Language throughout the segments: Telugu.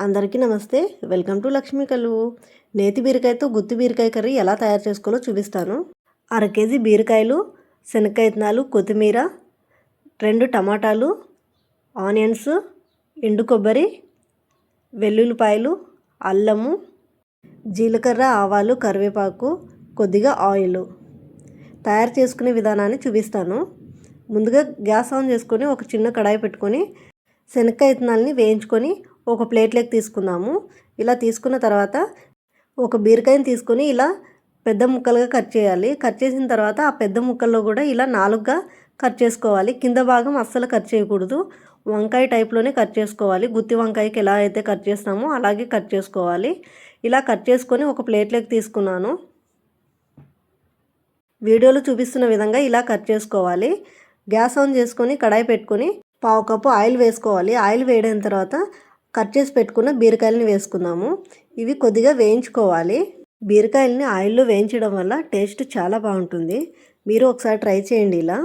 అందరికీ నమస్తే. వెల్కమ్ టు లక్ష్మీకలు నేతి బీరకాయతో గుత్తి బీరకాయ కర్రీ ఎలా తయారు చేసుకోవాలో చూపిస్తాను. అర కేజీ బీరకాయలు శనక్కాయ ఇత్తనాలు కొత్తిమీర రెండు టమాటాలు ఆనియన్స్ ఎండు కొబ్బరి వెల్లుల్లిపాయలు అల్లము జీలకర్ర ఆవాలు కరివేపాకు కొద్దిగా ఆయిల్. తయారు చేసుకునే విధానాన్ని చూపిస్తాను. ముందుగా గ్యాస్ ఆన్ చేసుకొని ఒక చిన్న కడాయి పెట్టుకొని శనక్కాయ ఇత్తనాలని వేయించుకొని ఒక ప్లేట్లోకి తీసుకుందాము. ఇలా తీసుకున్న తర్వాత ఒక బీరకాయని తీసుకొని ఇలా పెద్ద ముక్కలుగా కట్ చేయాలి. కట్ చేసిన తర్వాత ఆ పెద్ద ముక్కల్లో కూడా ఇలా నాలుగుగా కట్ చేసుకోవాలి. కింద భాగం అస్సలు కట్ చేయకూడదు. వంకాయ టైప్లోనే కట్ చేసుకోవాలి. గుత్తి వంకాయకి ఎలా అయితే కట్ చేస్తామో అలాగే కట్ చేసుకోవాలి. ఇలా కట్ చేసుకొని ఒక ప్లేట్లోకి తీసుకున్నాను. వీడియోలో చూపిస్తున్న విధంగా ఇలా కట్ చేసుకోవాలి. గ్యాస్ ఆన్ చేసుకొని కడాయి పెట్టుకొని పావు కప్పు ఆయిల్ వేసుకోవాలి. ఆయిల్ వేయడం తర్వాత కట్ చేసి పెట్టుకున్న బీరకాయలని వేసుకుందాము. ఇవి కొద్దిగా వేయించుకోవాలి. బీరకాయలని ఆయిల్లో వేయించడం వల్ల టేస్ట్ చాలా బాగుంటుంది. మీరు ఒకసారి ట్రై చేయండి ఇలా.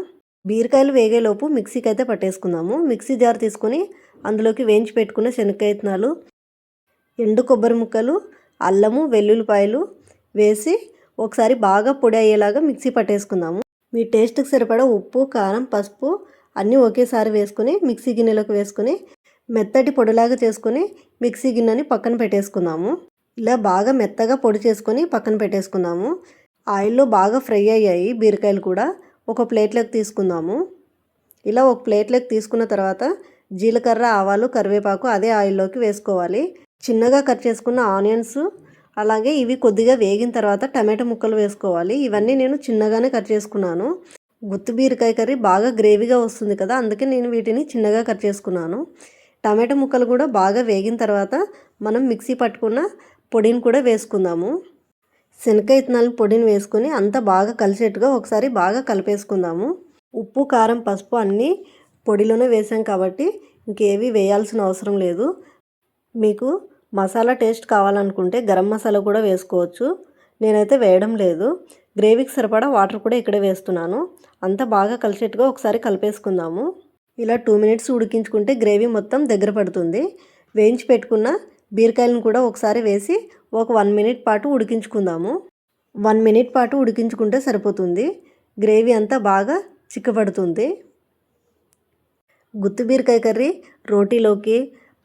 బీరకాయలు వేగేలోపు మిక్సీకి అయితే పట్టేసుకుందాము. మిక్సీ జార్ తీసుకొని అందులోకి వేయించి పెట్టుకున్న శనక్కాయ ఇత్తనాలు ఎండు కొబ్బరి ముక్కలు అల్లము వెల్లుల్లిపాయలు వేసి ఒకసారి బాగా పొడి అయ్యేలాగా మిక్సీ పట్టేసుకుందాము. మీ టేస్ట్కి సరిపడా ఉప్పు కారం పసుపు అన్నీ ఒకేసారి వేసుకొని మిక్సీ గిన్నెలోకి వేసుకుని మెత్తటి పొడిలాగా చేసుకొని మిక్సీ గిన్నెని పక్కన పెట్టేసుకుందాము. ఇలా బాగా మెత్తగా పొడి చేసుకొని పక్కన పెట్టేసుకుందాము. ఆయిల్లో బాగా ఫ్రై అయ్యాయి బీరకాయలు కూడా. ఒక ప్లేట్లోకి తీసుకుందాము. ఇలా ఒక ప్లేట్లోకి తీసుకున్న తర్వాత జీలకర్ర ఆవాలు కరివేపాకు అదే ఆయిల్లోకి వేసుకోవాలి. చిన్నగా కట్ చేసుకున్న ఆనియన్స్ అలాగే ఇవి కొద్దిగా వేగిన తర్వాత టమాటో ముక్కలు వేసుకోవాలి. ఇవన్నీ నేను చిన్నగానే కట్ చేసుకున్నాను. గుత్తి బీరకాయ కర్రీ బాగా గ్రేవీగా వస్తుంది కదా అందుకే నేను వీటిని చిన్నగా కట్ చేసుకున్నాను. టమాటో ముక్కలు కూడా బాగా వేగిన తర్వాత మనం మిక్సీ పట్టుకున్న పొడిని కూడా వేసుకుందాము. శనగకాయ ఇత్తనాలు పొడిని వేసుకొని అంతా బాగా కలిసేట్టుగా ఒకసారి బాగా కలిపేసుకుందాము. ఉప్పు కారం పసుపు అన్నీ పొడిలోనే వేసాం కాబట్టి ఇంకేవి వేయాల్సిన అవసరం లేదు. మీకు మసాలా టేస్ట్ కావాలనుకుంటే గరం మసాలా కూడా వేసుకోవచ్చు. నేనైతే వేయడం లేదు. గ్రేవీకి సరిపడా వాటర్ కూడా ఇక్కడే వేస్తున్నాను. అంతా బాగా కలిసేట్టుగా ఒకసారి కలిపేసుకుందాము. ఇలా టూ మినిట్స్ ఉడికించుకుంటే గ్రేవీ మొత్తం దగ్గర పడుతుంది. వేయించి పెట్టుకున్న బీరకాయలను కూడా ఒకసారి వేసి ఒక వన్ మినిట్ పాటు ఉడికించుకుందాము. వన్ మినిట్ పాటు ఉడికించుకుంటే సరిపోతుంది. గ్రేవీ అంతా బాగా చిక్కబడుతుంది. గుత్తి బీరకాయ కర్రీ రోటీలోకి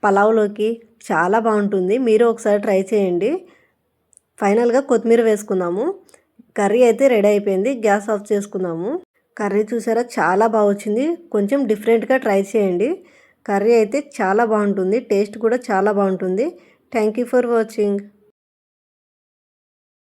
పలావ్లోకి చాలా బాగుంటుంది. మీరు ఒకసారి ట్రై చేయండి. ఫైనల్గా కొత్తిమీర వేసుకుందాము. కర్రీ అయితే రెడీ అయిపోయింది. గ్యాస్ ఆఫ్ చేసుకుందాము. కర్రీ చూసారా? చాలా బాగా వచ్చింది కొంచెం డిఫరెంట్గా ట్రై చేయండి. కర్రీ అయితే చాలా బాగుంటుంది. టేస్ట్ కూడా చాలా బాగుంటుంది. Thank you for watching.